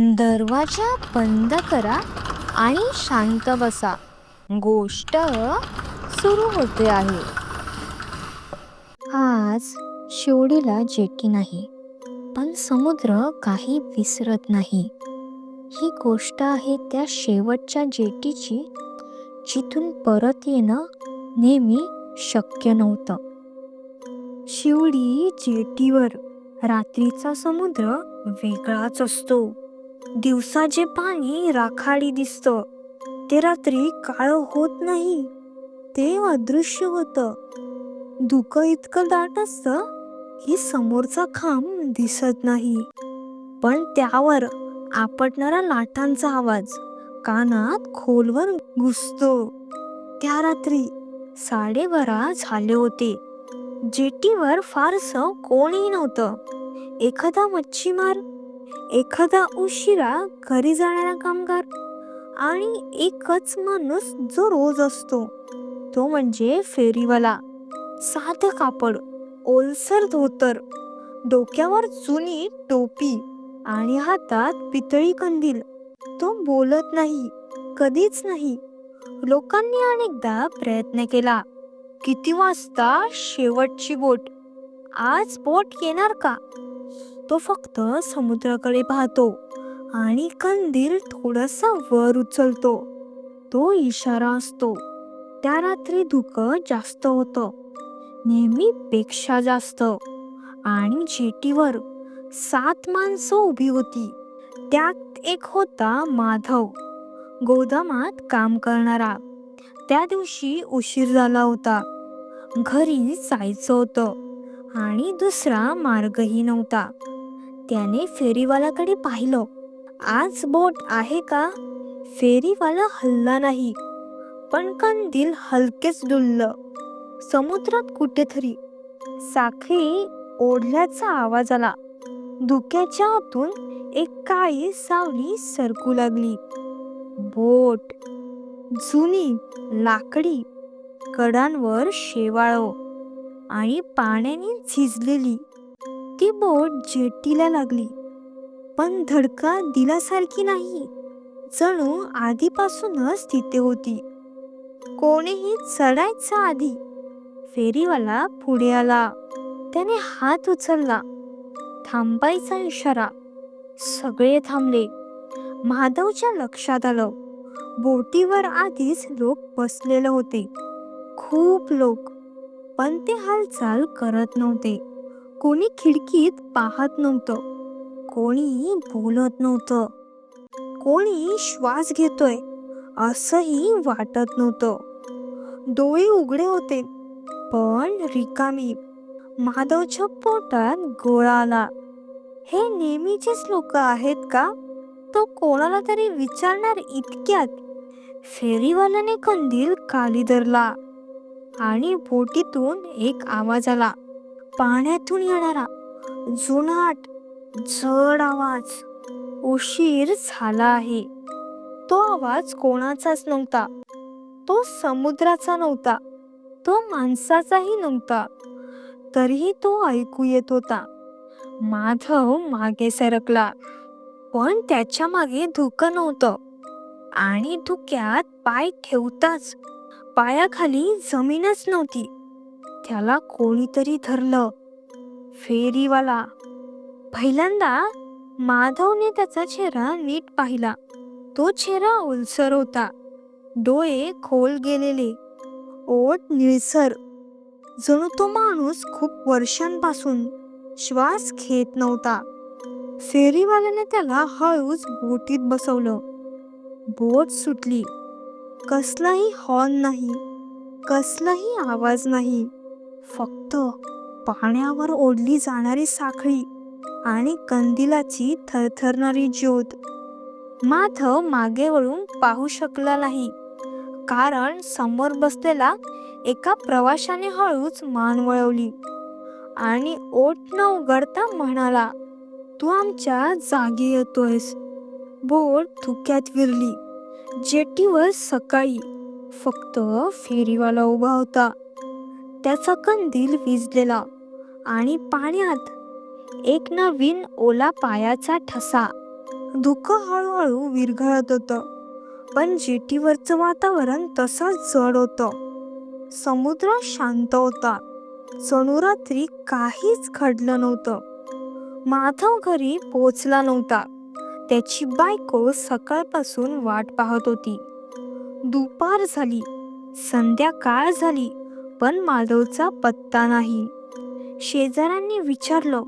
दरवाजा बंद करा आणि शांत बसा. गोष्ट सुरू होते आहे. आज शिवडीला जेटी नाही पण समुद्र काही विसरत नाही. ही गोष्ट आहे त्या शेवटच्या जेटीची जिथून परत येणं नेहमी शक्य नव्हतं. शिवडी जेटीवर रात्रीचा समुद्र वेगळाच असतो. दिवसा जे पाणी राखाडी दिसतं ते रात्री काळ होत नाही ते अदृश्य होतं. धुकं इतकं दाट असतं की समोरचा खांब दिसत नाही. पण त्यावर आपटणारा लाटांचा आवाज कानात खोलवर घुसतो. त्या रात्री साडेबारा झाले होते. जेटीवर फारसं कोणी नव्हतं. एखादा मच्छीमार एखादा उशिरा घरी जाणारा कामगार आणि एकच माणूस जो रोज असतो तो म्हणजे फेरीवाला. साधं कापड ओलसर धोतर डोक्यावर जुनी टोपी आणि हातात पितळी कंदील. तो बोलत नाही कधीच नाही. लोकांनी अनेकदा प्रयत्न केला किती वाजता शेवटची बोट? आज बोट येणार का? तो फक्त समुद्राकडे पाहतो आणि कंदील थोडासा वर उचलतो. तो इशारा असतो त्या रात्री धुकं जास्त होतं नेहमीपेक्षा जास्त. आणि जेटीवर सात माणसं उभी होती त्यात एक होता माधव गोदामात काम करणारा. त्या दिवशी उशीर झाला होता. घरी जायचं होतं आणि दुसरा मार्गही नव्हता. त्याने फेरीवाल्याकडे पाहिलं. आज बोट आहे का? फेरीवाला हल्ला नाही पण कंदील हलकेच डुललं. समुद्रात कुठेतरी साखळी ओढल्याचा आवाज आला. धुक्याच्या आतून एक काळी सावली सरकू लागली. बोट जुनी लाकडी कडांवर शेवाळ आणि पाण्याने झिजलेली ती बोट जेटीला लागली. पण धडका दिल्यासारखी नाही. जणू आधीपासूनच तिथे होती. कोणीही चढायचा आधी फेरीवाला पुढे आला. त्याने हात उचलला. थांबायचा इशारा. सगळे थांबले. माधवच्या लक्षात आलं. बोटीवर आधीच लोक बसलेले होते. खूप लोक. पण ते हालचाल करत नव्हते. कोणी खिडकीत पाहत नव्हतं. कोणी बोलत नव्हतं. कोणी श्वास घेतोय असंही वाटत नव्हतं. डोळे उघडे होते पण रिकामी. माधवच्या पोटात गोळा आला. हे नेहमीचेच लोक आहेत का? तो कोणाला तरी विचारणार इतक्यात. फेरीवाल्याने कंदील खाली धरला आणि बोटीतून एक आवाज आला. पाण्यातून येणारा जुनाट जड आवाज उशीर झाला आहे. तो आवाज कोणाचाच नव्हता. तो समुद्राचा नव्हता. तो माणसाचाही नव्हता. तरीही तो ऐकू येत होता. माधव मागे सरकला. पण त्याच्यामागे धुकं नव्हतं. आणि धुक्यात पाय ठेवताच. पायाखाली जमीनच नव्हती. त्याला कोणीतरी धरलं. फेरीवाला पहिल्यांदा माधवने त्याचा चेहरा नीट पाहिला. तो चेहरा ओलसर होता. डोळे खोल गेलेले. ओठ निळसर. जणू तो माणूस खूप वर्षांपासून श्वास घेत नव्हता. फेरीवाल्याने त्याला हळूच बोटीत बसवलं. बोट सुटली. कसलाही हॉर्न नाही. कसलाही आवाज नाही. फक्त पाण्यावर ओढली जाणारी साखळी आणि कंदिलाची थरथरणारी ज्योत. माधव मागे वळून पाहू शकला नाही कारण समोर बसलेला एका प्रवाशाने हळूच मान वळवली आणि ओठ न उघडता म्हणाला तू आमच्या जागी येतोयस. बोट थुक्यात विरली. जेटीवर सकाळी फक्त फेरीवाला उभा होता. त्याचा कंदील विजलेला आणि पाण्यात एक नवीन ओला पायाचा ठसा. धुकं हळूहळू विरघळत होतं पण जेटीवरचं वातावरण तसंच जड होतं. समुद्र शांत होता. जणू रात्री काहीच घडलं नव्हतं. माधव घरी पोचला नव्हता. त्याची बायको सकाळपासून वाट पाहत होती. दुपार झाली संध्याकाळ झाली पण माधवचा पत्ता नाही. शेजाऱ्यांनी विचारलं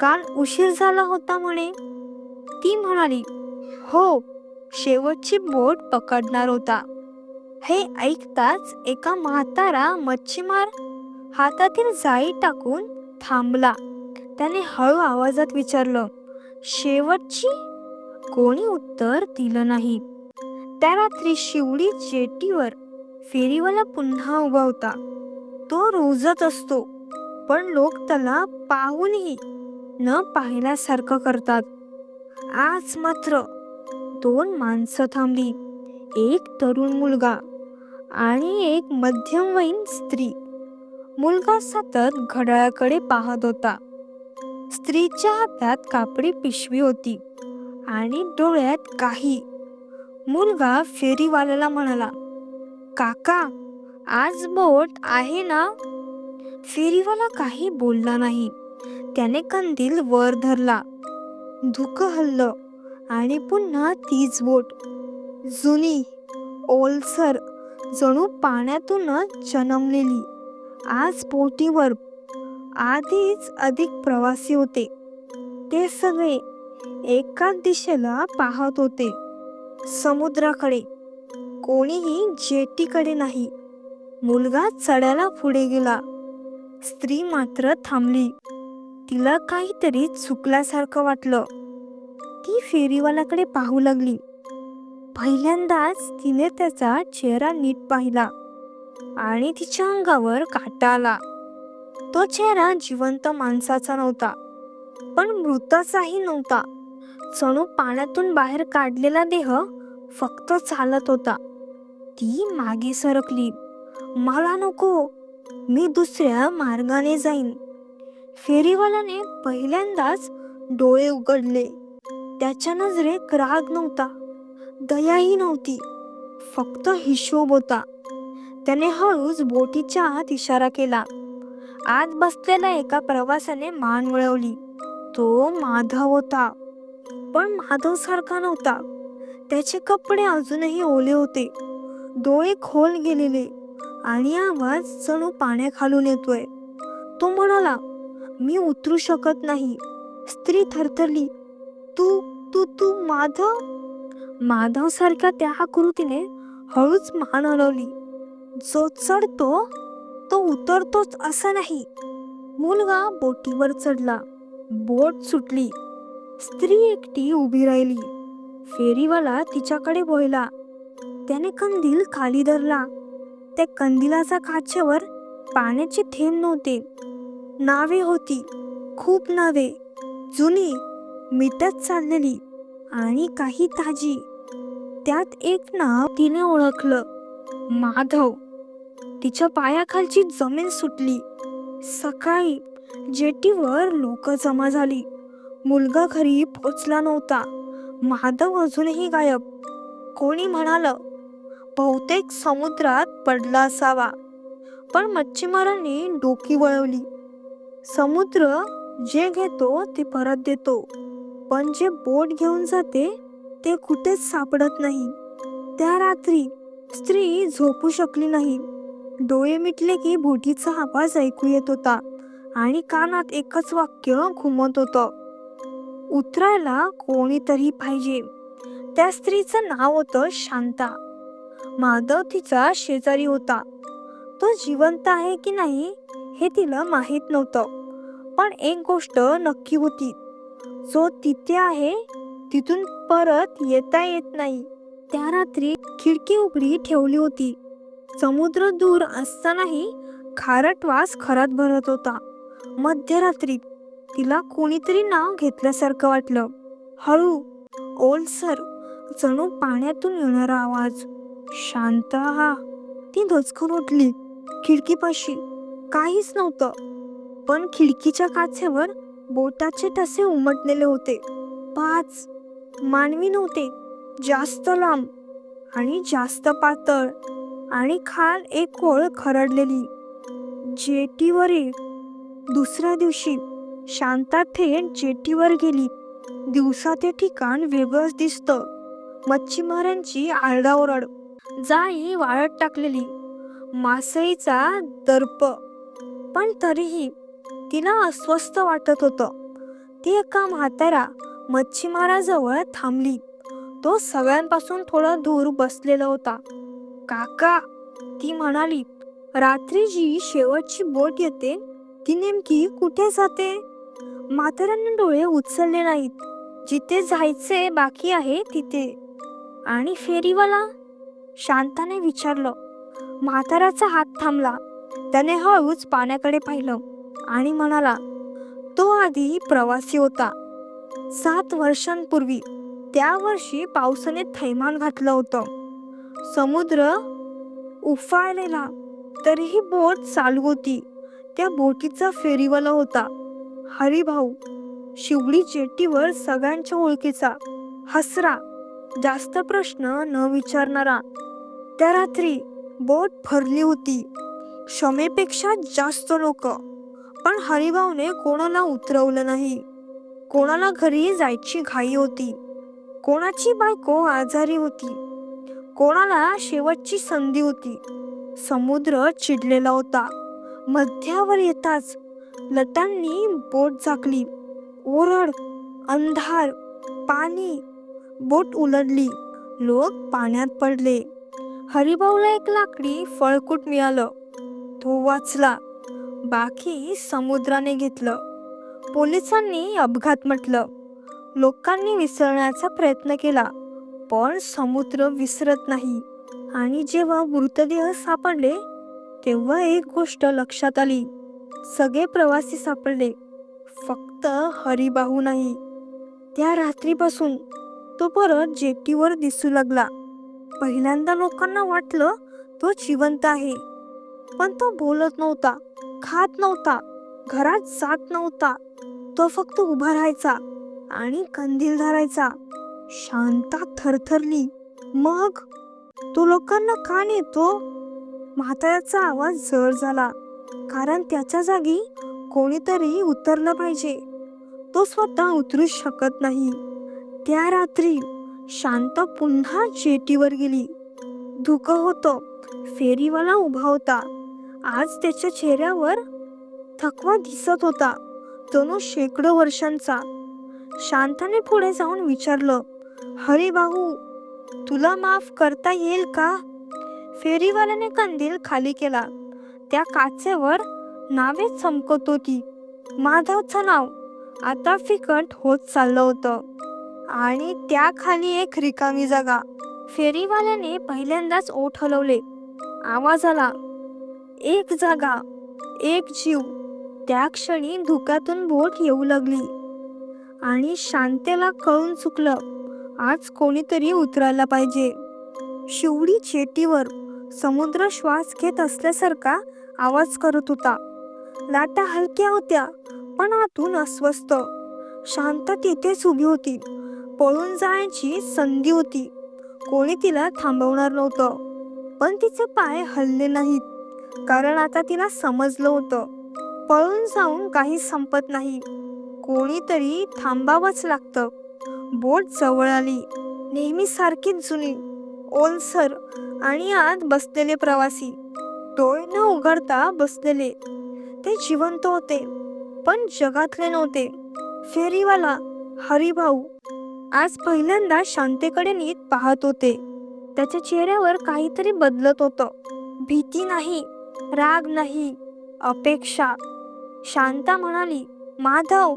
काल उशीर झाला होता म्हणे. ती म्हणाली हो शेवटची बोट पकडणार होता. हे ऐकताच एका म्हातारा मच्छीमार हातातील जाळी टाकून थांबला. त्याने हळू आवाजात विचारलं शेवटची? कोणी उत्तर दिलं नाही. त्या रात्री शिवडी जेटीवर फेरीवाला पुन्हा उभा होता. तो रोजच असतो पण लोक त्याला पाहूनही न पाहिल्यासारखं करतात. आज मात्र दोन माणसं थांबली एक तरुण मुलगा आणि एक मध्यमवयीन स्त्री. मुलगा सतत घड्याळाकडे पाहत होता. स्त्रीच्या हातात कापडी पिशवी होती आणि डोळ्यात काही. मुलगा फेरीवाल्याला म्हणाला काका आज बोट आहे ना? फेरीवाला काही बोलला नाही. त्याने कंदील वर धरला. धुकं हल्लं आणि पुन्हा तीच बोट. जुनी ओलसर जणू पाण्यातूनच जन्मलेली. आज बोटीवर आधीच अधिक प्रवासी होते. ते सगळे एकाच दिशेला पाहत होते. समुद्राकडे. कोणीही जेटीकडे नाही. मुलगा चढायला पुढे गेला. स्त्री मात्र थांबली. तिला काहीतरी चुकल्यासारखं वाटलं. ती फेरीवाल्याकडे पाहू लागली. पहिल्यांदाच तिने त्याचा चेहरा नीट पाहिला आणि तिच्या अंगावर काटा आला. तो चेहरा जिवंत माणसाचा नव्हता पण मृताचाही नव्हता. चणू पाण्यातून बाहेर काढलेला देह फक्त चालत होता. ती मागे सरकली. मला नको. मी दुसऱ्या मार्गाने जाईन. फेरीवाल्याने पहिल्यांदाच डोळे उघडले. त्याच्या नजरेत राग नव्हता. दयाही नव्हती. फक्त हिशोब होता. त्याने हळूच बोटीच्या आत इशारा केला. आत बसलेल्या एका प्रवासाने मान वळवली. तो माधव होता. पण माधव सारखा नव्हता. त्याचे कपडे अजूनही ओले होते. डोळे खोल गेलेले आणि आवाज जणू पाण्याखालून येतोय. तो म्हणाला मी उतरू शकत नाही. स्त्री थरथरली तू तू तू माधव माधव सारख्या त्या आकृतीने हळूच मान हलवली. जो चढतो तो उतरतोच असं नाही. मुलगा बोटीवर चढला. बोट सुटली. स्त्री एकटी उभी राहिली. फेरीवाला तिच्याकडे बोलला त्याने कंदील खाली धरला. त्या कंदिलाच्या काचेवर पाण्याचे थेंब नव्हते. नावे होती. खूप नावे. जुनी मिटत चाललेली आणि काही ताजी. त्यात एक नाव तिने ओळखलं. माधव. तिच्या पायाखालची जमीन सुटली. सकाळी जेटीवर लोक जमा झाली. मुलगा घरी पोचला नव्हता. माधव अजूनही गायब. कोणी म्हणालं बहुतेक समुद्रात पडला असावा. पण मच्छीमारांनी डोकी वळवली. समुद्र जे घेतो ते परत देतो. पण जे बोट घेऊन जाते ते कुठेच सापडत नाही. त्या रात्री स्त्री झोपू शकली नाही. डोळे मिटले की बोटीचा आवाज ऐकू येत होता आणि कानात एकच वाक्य घुमत होतं. उतरायला कोणीतरी पाहिजे. त्या स्त्रीचं नाव होतं शांता. माधव तिचा शेजारी होता. तो जिवंत आहे की नाही हे तिला माहीत नव्हतं पण एक गोष्ट नक्की होती. जो तिथे आहे तिथून परत येता येत नाही. त्या रात्री खिडकी उघडी ठेवली होती. समुद्र दूर असतानाही खारट वास खरात भरत होता. मध्यरात्री तिला कोणीतरी नाव घेतल्यासारखं वाटलं. हळू ओलसर जणू पाण्यातून येणारा आवाज. शांत हा ती धचकून उठली. खिडकीपाशी काहीच नव्हतं. पण खिडकीच्या काचेवर बोटाचे ठसे उमटलेले होते. पाच मानवी नव्हते. जास्त लांब आणि जास्त पातळ आणि खाल एक ओळ खरडलेली. जेटीवरील दुसऱ्या दिवशी शांता थेट जेटीवर गेली. दिवसा ते ठिकाण वेगळंच दिसतं. मच्छीमारांची आरडाओरड. जाळी वाळत टाकलेली. मासळीचा दर्प. पण तरीही तिला अस्वस्थ वाटत होतं. ती एका म्हातारा मच्छीमाराजवळ थांबली. तो सगळ्यांपासून थोडा दूर बसलेला होता. काका ती म्हणाली रात्री जी शेवटची बोट येते. ती नेमकी कुठे जाते? म्हाताऱ्यांनी डोळे उचलले नाहीत. जिथे जायचे बाकी आहे तिथे. आणि फेरीवाला? शांताने विचारलं. म्हाताराचा हात थांबला. त्याने हळूच पाण्याकडे पाहिलं आणि म्हणाला तो आधी प्रवासी होता. सात वर्षांपूर्वी त्या वर्षी पावसाने थैमान घातलं होतं. समुद्र उफाळलेला तरीही बोट चालू होती. त्या बोटीचा फेरीवाला होता. हरिभाऊ शिवडी जेटीवर सगळ्यांच्या ओळखीचा. हसरा जास्त प्रश्न न विचारणारा. त्या रात्री बोट भरली होती. क्षमेपेक्षा जास्त लोक. पण हरिभाऊने कोणाला उतरवलं नाही. कोणाला घरी जायची घाई होती. कोणाची बायको आजारी होती. कोणाला शेवटची संधी होती. समुद्र चिडलेला होता. मध्यावर येताच लटांनी बोट झाकली. ओरड अंधार पाणी. बोट उलडली लोक पाण्यात पडले. हरिभाऊला एक लाकडी फळकूट मिळालं. तो वाचला. बाकी समुद्राने घेतलं. पोलिसांनी अपघात म्हटलं. लोकांनी विसरण्याचा प्रयत्न केला पण समुद्र विसरत नाही. आणि जेव्हा मृतदेह सापडले तेव्हा एक गोष्ट लक्षात आली. सगळे प्रवासी सापडले. फक्त हरिबाहू नाही. त्या रात्रीपासून तो परत जेटीवर दिसू लागला. पहिल्यांदा लोकांना वाटलं तो जिवंत आहे. पण तो बोलत नव्हता खात नव्हता घरात जात नव्हता. तो फक्त उभा राहायचा आणि कंदील धरायचा. शांता थरथरली मग? तो लोकांना का नेतो? म्हाताऱ्याचा आवाज जड झाला कारण त्याच्या जागी कोणीतरी उतरलं पाहिजे. तो स्वतः उतरू शकत नाही. त्या रात्री शांत पुन्हा जेटीवर गेली. धुकं होतं. फेरीवाला उभा होता. आज त्याच्या चेहऱ्यावर थकवा दिसत होता. जणू शेकडो वर्षांचा. शांताने पुढे जाऊन विचारलं हरी भाऊ तुला माफ करता येईल का? फेरीवाल्याने कंदील खाली केला. त्या काचेवर नावे चमकत होती. माधवचं नाव आता फिकट होत चाललं होतं. आणि त्या खाली एक रिकामी जागा. फेरीवाल्याने पहिल्यांदाच ओठ हलवले आवाज आला. एक जागा एक जीव. त्या क्षणी धुक्यातून बोट येऊ लागली. आणि शांतेला कळून चुकलं. आज कोणीतरी उतरायला पाहिजे. शिवडी चेटीवर समुद्र श्वास घेत असल्यासारखा आवाज करत होता. लाटा हलक्या होत्या पण आतून अस्वस्थ. शांत तिथेच उभी होती. पळून जाण्याची संधी होती. कोणी तिला थांबवणार नव्हतं. पण तिचे पाय हलले नाहीत कारण आता तिला समजलं होतं. पळून जाऊन काही संपत नाही. कोणीतरी थांबावंच लागतं. बोट जवळ आली. नेहमीसारखीच जुनी ओलसर आणि आत बसलेले प्रवासी. डोळे न उघडता बसलेले. ते जिवंत होते पण जगातले नव्हते. फेरीवाला हरिभाऊ आज पहिल्यांदा शांतेकडे नीट पाहत होते. त्याच्या चेहऱ्यावर काहीतरी बदलत होतं. भीती नाही राग नाही अपेक्षा. शांता म्हणाली माधव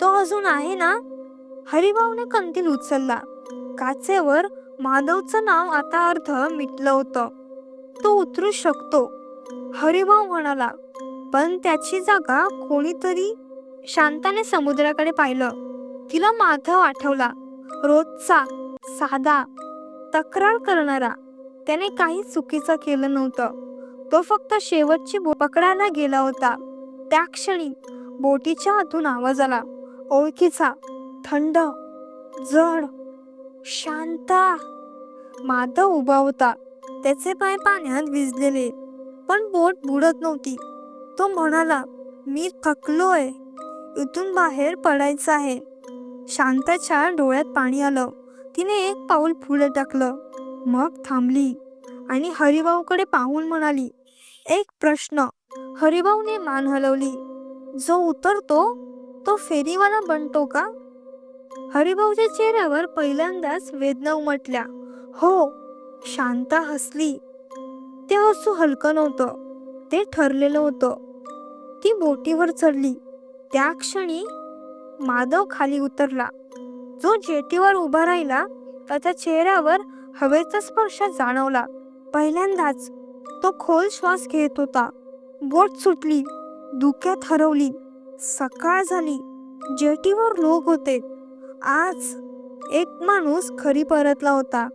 तो अजून आहे ना? हरिभाऊने कंदील उचलला. काचेवर माधवचं नाव आता अर्ध मिटलं होतं. तो उतरू शकतो. हरिभाऊ म्हणाला पण त्याची जागा कोणीतरी. शांताने समुद्राकडे पाहिलं. तिला माधव आठवला. रोजचा साधा तक्रार करणारा. त्याने काही चुकीचं केलं नव्हतं. तो फक्त शेवटची बो पकडायला गेला होता. त्या क्षणी बोटीच्या आतून आवाज आला. ओळखीचा थंड जड शांत. माधव उभा होता. त्याचे पाय पाण्यात भिजलेले पण बोट बुडत नव्हती. तो म्हणाला मी थकलोय. इथून बाहेर पडायचं आहे. शांताच्या डोळ्यात पाणी आलं. तिने एक पाऊल पुढे टाकलं मग थांबली आणि हरिभाऊकडे पाहून म्हणाली एक प्रश्न. हरिभाऊने मान हलवली जो उतरतो तो फेरीवाला बनतो का? हरिभाऊच्या चेहऱ्यावर पहिल्यांदाच वेदना उमटल्या. हो शांता हसली. ते हसू हलकं नव्हतं. ते ठरलेलं होतं. ती बोटीवर चढली. त्या क्षणी माधव खाली उतरला. जो जेटीवर उभा राहिला त्याच्या चेहऱ्यावर हवेचा स्पर्श जाणवला. पहिल्यांदाच तो खोल श्वास घेत होता. बोट सुटली धुक्यात हरवली. सकाळ झाली. जेटीवर लोक होते. आज एक माणूस खरी परतला होता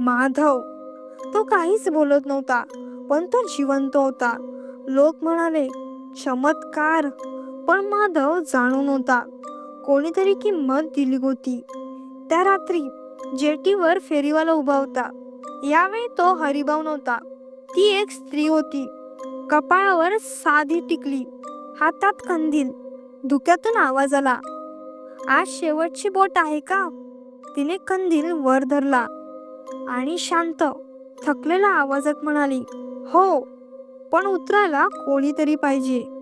माधव. तो काहीच बोलत नव्हता पण तो जिवंत होता. लोक म्हणाले चमत्कार. पण माधव जाणून होता. कोणीतरी किंमत दिली होती. त्या रात्री जेटीवर फेरीवाला उभा होता. यावेळी तो हरिभाऊ नव्हता. ती एक स्त्री होती. कपाळावर साधी टिकली. हातात कंदील. धुक्यातून आवाज आला. आज शेवटची बोट आहे का? तिने कंदील वर धरला आणि शांत थकलेल्या आवाजात म्हणाली हो पण उतरायला कोणीतरी पाहिजे.